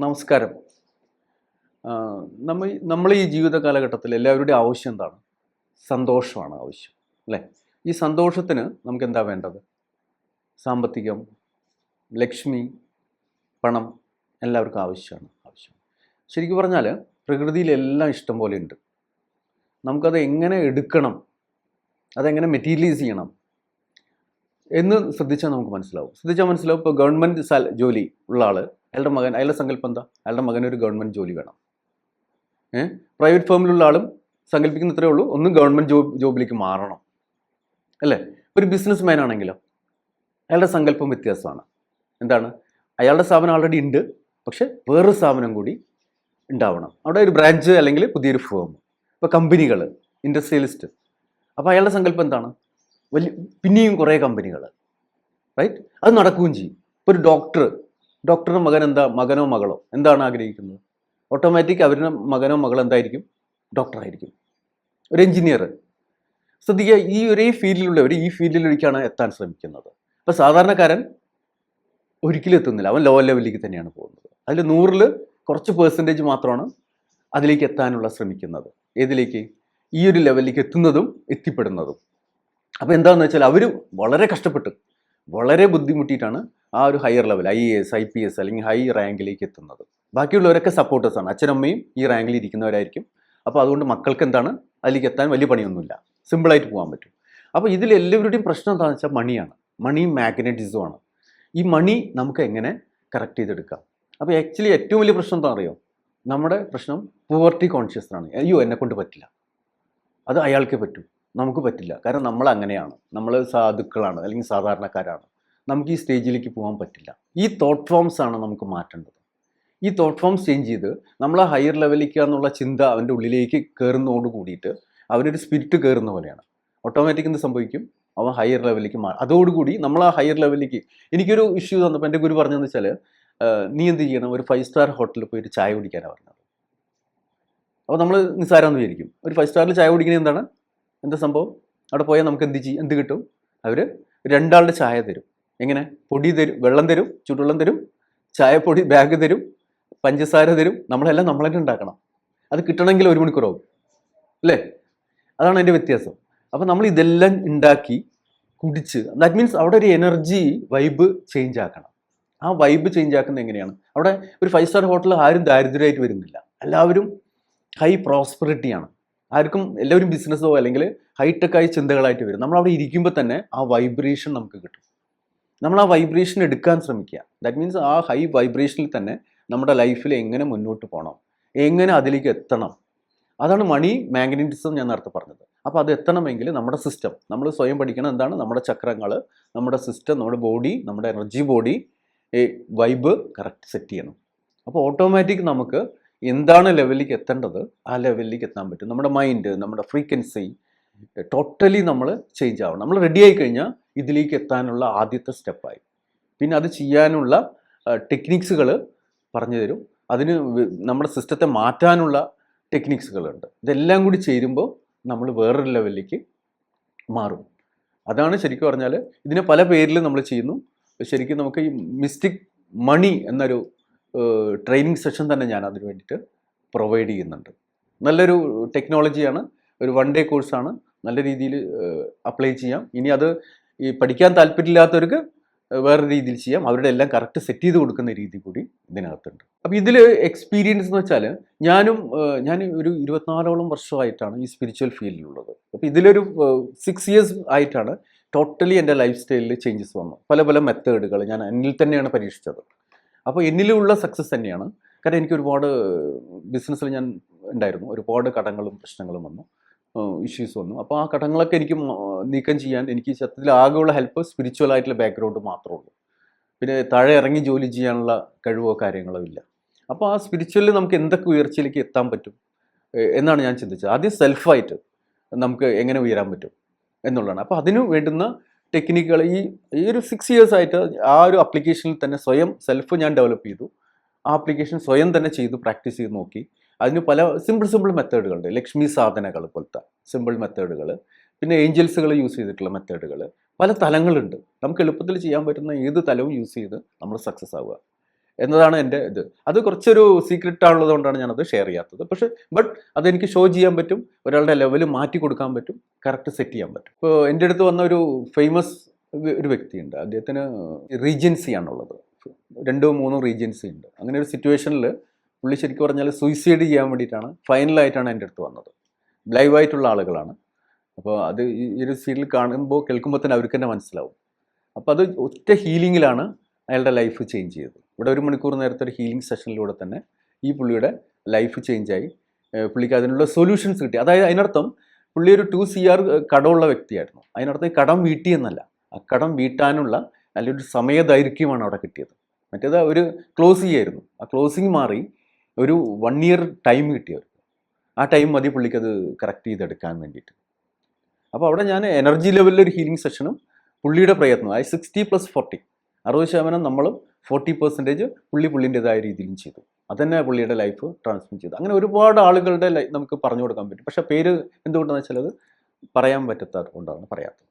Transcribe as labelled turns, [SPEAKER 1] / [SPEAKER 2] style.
[SPEAKER 1] നമസ്കാരം. നമ്മൾ നമ്മൾ ഈ ജീവിത കാലഘട്ടത്തിൽ എല്ലാവരുടെയും ആവശ്യം എന്താണ്? സന്തോഷമാണ് ആവശ്യം അല്ലേ? ഈ സന്തോഷത്തിന് നമുക്ക് എന്താ വേണ്ടത്? സാമ്പത്തികം ലക്ഷ്മി പണം എല്ലാവർക്കും ആവശ്യമാണ് ആവശ്യം ശരിക്കും പറഞ്ഞാൽ പ്രകൃതിയിലെല്ലാം ഇഷ്ടം പോലെ ഉണ്ട്. നമുക്കത് എങ്ങനെ എടുക്കണം? അതെങ്ങനെ മെറ്റീരിയലൈസ് ചെയ്യണം? എന്ന് ശ്രദ്ധിച്ചാൽ നമുക്ക് മനസ്സിലാവും. ശ്രദ്ധിച്ചാൽ മനസ്സിലാവും. ഇപ്പോൾ ഗവൺമെന്റ് ജോലി ഉള്ള ആൾ അയാളുടെ മകൻ അയാളുടെ സങ്കല്പം എന്താ? അയാളുടെ മകന് ഒരു ഗവൺമെന്റ് ജോലി വേണം. ഏഹ് പ്രൈവറ്റ് ഫേമിലുള്ള ആളും സങ്കല്പിക്കുന്ന ഇത്രയേ ഉള്ളൂ. ഒന്ന് ഗവൺമെന്റ് ജോബ് ജോബിലേക്ക് മാറണം. അല്ലേ? ഒരു ബിസിനസ് മാൻ ആണെങ്കിലോ അയാളുടെ സങ്കല്പം വ്യത്യാസമാണ്. എന്താണ്? അയാളുടെ സ്ഥാപനം ആൾറെഡി ഉണ്ട്. പക്ഷേ വേറൊരു സ്ഥാപനം കൂടി ഉണ്ടാവണം. അവിടെ ഒരു ബ്രാഞ്ച് അല്ലെങ്കിൽ പുതിയൊരു ഫേം. ഇപ്പോൾ കമ്പനികൾ ഇൻഡസ്ട്രിയലിസ്റ്റ് അപ്പോൾ അയാളുടെ സങ്കല്പം എന്താണ്? വലിയ പിന്നെയും കുറേ കമ്പനികൾ റൈറ്റ് അത് നടക്കുകയും ചെയ്യും. ഇപ്പോൾ ഒരു ഡോക്ടർ ഡോക്ടറുടെ മകൻ എന്താ മകനോ മകളോ എന്താണ് ആഗ്രഹിക്കുന്നത്? ഓട്ടോമാറ്റിക് അവരുടെ മകനോ മകളോ എന്തായിരിക്കും? ഡോക്ടറായിരിക്കും ഒരു എഞ്ചിനീയർ ശ്രദ്ധിക്കുക ഈ ഒരേ ഫീൽഡിലുള്ളവർ ഈ ഫീൽഡിലേക്കാണ് എത്താൻ ശ്രമിക്കുന്നത്. അപ്പോൾ സാധാരണക്കാരൻ ഒരിക്കലും എത്തുന്നില്ല. അവൻ ലോ ലെവലിലേക്ക് തന്നെയാണ് പോകുന്നത്. അതിൽ നൂറിൽ കുറച്ച് പേഴ്സന്റേജ് മാത്രമാണ് അതിലേക്ക് എത്താനുള്ള ശ്രമിക്കുന്നത്. ഏതിലേക്ക്? ഈ ഒരു ലെവലിലേക്ക് എത്തുന്നതും എത്തിപ്പെടുന്നതും. അപ്പോൾ എന്താണെന്ന് വെച്ചാൽ അവർ വളരെ കഷ്ടപ്പെട്ട് വളരെ ബുദ്ധിമുട്ടിയിട്ടാണ് ആ ഒരു higher level I A S I P S അല്ലെങ്കിൽ ഹൈ റാങ്കിലേക്ക് എത്തുന്നത്. ബാക്കിയുള്ളവരൊക്കെ സപ്പോർട്ടേഴ്സാണ് അച്ഛനമ്മയും ഈ റാങ്കിൽ ഇരിക്കുന്നവരായിരിക്കും. അപ്പോൾ അതുകൊണ്ട് മക്കൾക്ക് എന്താണ്? അതിലേക്ക് എത്താൻ വലിയ പണിയൊന്നുമില്ല. സിമ്പിളായിട്ട് പോകാൻ പറ്റും. അപ്പോൾ ഇതിൽ എല്ലാവരുടെയും പ്രശ്നം എന്താണെന്ന് വെച്ചാൽ മണിയാണ് മണി മാഗ്നറ്റിസമാണ് ഈ മണി നമുക്ക് എങ്ങനെ കറക്റ്റ് ചെയ്തെടുക്കാം? അപ്പോൾ ആക്ച്വലി ഏറ്റവും വലിയ പ്രശ്നം എന്താ അറിയോ? നമ്മുടെ പ്രശ്നം പൂവർട്ടി കോൺഷ്യസ്നാണ് അയ്യോ എന്നെക്കൊണ്ട് പറ്റില്ല. അത് അയാൾക്ക് പറ്റൂ. നമുക്ക് പറ്റില്ല. കാരണം നമ്മൾ അങ്ങനെയാണ്. നമ്മൾ സാധുക്കളാണ് അല്ലെങ്കിൽ സാധാരണക്കാരാണ്. നമുക്ക് ഈ സ്റ്റേജിലേക്ക് പോകാൻ പറ്റില്ല. ഈ തോട്ട് ഫോംസ് ആണ് നമുക്ക് മാറ്റേണ്ടത്. ഈ തോട്ട് ഫോംസ് ചേഞ്ച് ചെയ്ത് നമ്മൾ ആ ഹയർ ലെവലിലേക്ക് എന്നുള്ള ചിന്ത അവന്റെ ഉള്ളിലേക്ക് കയറുന്നതോട് കൂടിയിട്ട് അവനൊരു സ്പിരിറ്റ് കയറുന്ന പോലെയാണ്. ഓട്ടോമാറ്റിക് എന്ത് സംഭവിക്കും? അവൻ ഹയർ ലെവലിലേക്ക് മാറും. അതോടുകൂടി നമ്മൾ ആ ഹയർ ലെവലിലേക്ക് എനിക്കൊരു ഇഷ്യൂ തന്നപ്പോൾ എന്റെ ഗുരു പറഞ്ഞതെന്ന് വെച്ചാൽ നീ എന്ത് ചെയ്യണം? ഒരു ഫൈവ് സ്റ്റാർ ഹോട്ടലിൽ പോയിട്ട് ചായ കുടിക്കാനാണ് പറഞ്ഞത്. അപ്പോൾ നമ്മൾ നിസ്സാരമെന്ന് വിചാരിക്കും. ഒരു ഫൈവ് സ്റ്റാറിൽ ചായ കുടിക്കുന്നത് എന്താണ്? എന്താ സംഭവം? അവിടെ പോയാൽ നമുക്ക് എന്ത് ചെയ്യും? എന്ത് കിട്ടും? അവർ രണ്ടാളുടെ ചായ തരും. എങ്ങനെ? പൊടി തരും വെള്ളം തരും ചുടുവെള്ളം തരും ചായപ്പൊടി ബാഗ് തരും പഞ്ചസാര തരും. നമ്മളെല്ലാം നമ്മൾ തന്നെ ഉണ്ടാക്കണം. അത് കിട്ടണമെങ്കിൽ ഒരു മണിക്കൂറാവും. അല്ലേ? അതാണ് അതിന്റെ വ്യത്യാസം. അപ്പം നമ്മൾ ഇതെല്ലാം ഉണ്ടാക്കി കുടിച്ച് ദാറ്റ് മീൻസ് അവിടെ ഒരു എനർജി വൈബ് ചേഞ്ച് ആക്കണം. ആ വൈബ് ചേഞ്ച് ആക്കുന്നത് എങ്ങനെയാണ്? അവിടെ ഒരു ഫൈവ് സ്റ്റാർ ഹോട്ടലിൽ ആരും ദാരിദ്ര്യമായിട്ട് വരുന്നില്ല. എല്ലാവരും ഹൈ പ്രോസ്പെറിറ്റിയാണ് ആർക്കും എല്ലാവരും ബിസിനസ്സോ അല്ലെങ്കിൽ ഹൈടെക് ചിന്തകളായിട്ട് വരും. നമ്മൾ അവിടെ ഇരിക്കുമ്പോൾ തന്നെ ആ വൈബ്രേഷൻ നമുക്ക് കിട്ടും. നമ്മൾ ആ വൈബ്രേഷൻ എടുക്കാൻ ശ്രമിക്കുക. ദാറ്റ് മീൻസ് ആ ഹൈ വൈബ്രേഷനിൽ തന്നെ നമ്മുടെ ലൈഫിൽ എങ്ങനെ മുന്നോട്ട് പോകണം? എങ്ങനെ അതിലേക്ക് എത്തണം? അതാണ് മണി മാഗ്നറ്റിസം ഞാൻ നേരത്തെ പറഞ്ഞത്. അപ്പോൾ അത് എത്തണമെങ്കിൽ നമ്മുടെ സിസ്റ്റം നമ്മൾ സ്വയം പഠിക്കണം എന്താണ്? നമ്മുടെ ചക്രങ്ങൾ നമ്മുടെ സിസ്റ്റം നമ്മുടെ ബോഡി നമ്മുടെ energy body vibe correct set ചെയ്യണം. അപ്പോൾ ഓട്ടോമാറ്റിക് നമുക്ക് എന്താണ് ലെവലിലേക്ക് എത്തേണ്ടത്? ആ ലെവലിലേക്ക് എത്താൻ പറ്റും. നമ്മുടെ മൈൻഡ് നമ്മുടെ ഫ്രീക്വൻസി ടോട്ടലി നമ്മൾ ചേഞ്ച് ആവണം. നമ്മൾ റെഡി ആയി കഴിഞ്ഞാൽ ഇതിലേക്ക് എത്താനുള്ള ആദ്യത്തെ സ്റ്റെപ്പായി പിന്നെ അത് ചെയ്യാനുള്ള ടെക്നിക്സുകൾ പറഞ്ഞു തരും. അതിന് നമ്മുടെ സിസ്റ്റത്തെ മാറ്റാനുള്ള ടെക്നിക്സുകളുണ്ട് ഇതെല്ലാം കൂടി ചേരുമ്പോൾ നമ്മൾ വേറൊരു ലെവലിലേക്ക് മാറും. അതാണ് ശരിക്കും പറഞ്ഞാൽ ഇതിനെ പല പേരിൽ നമ്മൾ ചെയ്യുന്നു. ശരിക്കും നമുക്ക് ഈ മിസ്റ്റിക് മണി എന്നൊരു ട്രെയിനിങ് സെഷൻ തന്നെ ഞാൻ അതിന് വേണ്ടിയിട്ട് പ്രൊവൈഡ് ചെയ്യുന്നുണ്ട്. നല്ലൊരു ടെക്നോളജിയാണ് ഒരു വൺ ഡേ കോഴ്സാണ് നല്ല രീതിയിൽ അപ്ലൈ ചെയ്യാം. ഇനി അത് ഈ പഠിക്കാൻ താല്പര്യമില്ലാത്തവർക്ക് വേറെ രീതിയിൽ ചെയ്യാം. അവരുടെ എല്ലാം കറക്റ്റ് സെറ്റ് ചെയ്ത് കൊടുക്കുന്ന രീതി കൂടി ഇതിനകത്തുണ്ട്. അപ്പോൾ ഇതിൽ എക്സ്പീരിയൻസ് എന്ന് വെച്ചാൽ ഞാനും ഞാൻ ഒരു ഇരുപത്തിനാലോളം വർഷമായിട്ടാണ് ഈ സ്പിരിച്വൽ ഫീൽഡിലുള്ളത് അപ്പോൾ ഇതിലൊരു സിക്സ് ഇയേഴ്സ് ആയിട്ടാണ് ടോട്ടലി എന്റെ ലൈഫ് സ്റ്റൈലിൽ ചേഞ്ചസ് വന്നു. പല പല മെത്തേഡുകൾ ഞാൻ എന്നിൽ തന്നെയാണ് പരീക്ഷിച്ചത്. അപ്പോൾ എന്നിലുള്ള സക്സസ് തന്നെയാണ്. കാരണം എനിക്ക് ഒരുപാട് ബിസിനസ്സിൽ ഞാൻ ഉണ്ടായിരുന്നു. ഒരുപാട് കടങ്ങളും പ്രശ്നങ്ങളും വന്നു. ഇഷ്യൂസ് വന്നു. അപ്പോൾ ആ കടങ്ങളൊക്കെ എനിക്ക് നീക്കം ചെയ്യാൻ എനിക്ക് സത്യത്തിൽ ആകെയുള്ള ഹെൽപ്പ് സ്പിരിച്വൽ ആയിട്ടുള്ള ബാക്ക്ഗ്രൗണ്ട് മാത്രമേ ഉള്ളൂ. പിന്നെ താഴെ ഇറങ്ങി ജോലി ചെയ്യാനുള്ള കഴിവോ കാര്യങ്ങളോ ഇല്ല. അപ്പോൾ ആ സ്പിരിച്വലിൽ നമുക്ക് എന്തൊക്കെ ഉയർച്ചയിലേക്ക് എത്താൻ പറ്റും? എന്നാണ് ഞാൻ ചിന്തിച്ചത്. ആദ്യം സെൽഫായിട്ട് നമുക്ക് എങ്ങനെ ഉയരാൻ പറ്റും എന്നുള്ളതാണ്. അപ്പോൾ അതിനു വേണ്ടുന്ന ടെക്നിക്കുകൾ ഈ ഈ ഒരു സിക്സ് ഇയേഴ്സ് ആയിട്ട് ആ ഒരു അപ്ലിക്കേഷനിൽ തന്നെ സ്വയം സെൽഫ് ഞാൻ ഡെവലപ്പ് ചെയ്തു. ആ അപ്ലിക്കേഷൻ സ്വയം തന്നെ ചെയ്തു പ്രാക്ടീസ് ചെയ്ത് നോക്കി. അതിന് പല സിമ്പിൾ സിമ്പിൾ മെത്തേഡുകളുണ്ട് ലക്ഷ്മി സാധനകൾ പോലത്തെ സിമ്പിൾ മെത്തേഡുകൾ പിന്നെ ഏഞ്ചൽസുകൾ യൂസ് ചെയ്തിട്ടുള്ള മെത്തേഡുകൾ പല തലങ്ങളുണ്ട്. നമുക്ക് എളുപ്പത്തിൽ ചെയ്യാൻ പറ്റുന്ന ഏത് തലവും യൂസ് ചെയ്ത് നമ്മൾ സക്സസ് ആവുക. എന്നതാണ് എന്റെ ഇത്. അത് കുറച്ചൊരു സീക്രട്ട് ആണുള്ളത് കൊണ്ടാണ് ഞാനത് ഷെയർ ചെയ്യാത്തത്. പക്ഷെ ബട്ട് അതെനിക്ക് ഷോ ചെയ്യാൻ പറ്റും ഒരാളുടെ ലെവൽ മാറ്റി കൊടുക്കാൻ പറ്റും കറക്റ്റ് സെറ്റ് ചെയ്യാൻ പറ്റും. ഇപ്പോൾ എന്റെ അടുത്ത് വന്ന ഒരു ഫേമസ് ഒരു വ്യക്തിയുണ്ട്. അദ്ദേഹത്തിന് റീജൻസി ആണുള്ളത്. രണ്ടോ മൂന്നോ റീജൻസി ഉണ്ട്. അങ്ങനെ ഒരു സിറ്റുവേഷനിൽ പുള്ളി ശരിക്കും പറഞ്ഞാൽ സൂയിസൈഡ് ചെയ്യാൻ വേണ്ടിയിട്ടാണ് ഫൈനലായിട്ടാണ് എന്റെ അടുത്ത് വന്നത്. ലൈവായിട്ടുള്ള ആളുകളാണ്. അപ്പോൾ അത് ഈ ഒരു സീരിയൽ കാണുമ്പോൾ കേൾക്കുമ്പോൾ തന്നെ അവർക്ക് തന്നെ മനസ്സിലാവും. അപ്പോൾ അത് ഒറ്റ ഹീലിങ്ങിലാണ് അയാളുടെ ലൈഫ് ചേഞ്ച് ചെയ്തത്. ഇവിടെ ഒരു മണിക്കൂർ നേരത്തെ ഒരു ഹീലിംഗ് സെഷനിലൂടെ തന്നെ ഈ പുള്ളിയുടെ ലൈഫ് ചേഞ്ചായി പുള്ളിക്ക് അതിനുള്ള സൊല്യൂഷൻസ് കിട്ടി. അതായത് അതിനർത്ഥം പുള്ളി ഒരു ടു സി ആർ കടമുള്ള വ്യക്തിയായിരുന്നു. അതിനർത്ഥം ഈ കടം വീട്ടി എന്നല്ല ആ കടം വീട്ടാനുള്ള നല്ലൊരു സമയദൈർഘ്യമാണ് അവിടെ കിട്ടിയത്. മറ്റേത് ഒരു ക്ലോസ് ചെയ്യായിരുന്നു ആ ക്ലോസിങ് മാറി ഒരു വൺ ഇയർ ടൈം കിട്ടിയവർക്ക് ആ ടൈം മതി അത് കറക്റ്റ് ചെയ്തെടുക്കാൻ വേണ്ടിയിട്ട്. അപ്പോൾ അവിടെ ഞാൻ എനർജി ലെവലിൽ ഒരു ഹീലിംഗ് സെഷനും പുള്ളിയുടെ പ്രയത്നം അതായത് സിക്സ്റ്റി പ്ലസ് ഫോർട്ടി അറുപത് ശതമാനം നമ്മളും ഫോർട്ടി പെർസെന്റേജ് പുള്ളി പുള്ളിന്റെതായ രീതിയിലും ചെയ്തു. അതന്നെ പുള്ളിയുടെ ലൈഫ് ട്രാൻസ്മിറ്റ് ചെയ്തു. അങ്ങനെ ഒരുപാട് ആളുകളുടെ നമുക്ക് പറഞ്ഞു കൊടുക്കാൻ പറ്റും. പക്ഷേ പേര് എന്തുകൊണ്ടാണെന്ന് വെച്ചാൽ അത് പറയാൻ പറ്റാത്തത് കൊണ്ടാണ് പറയാത്തത്.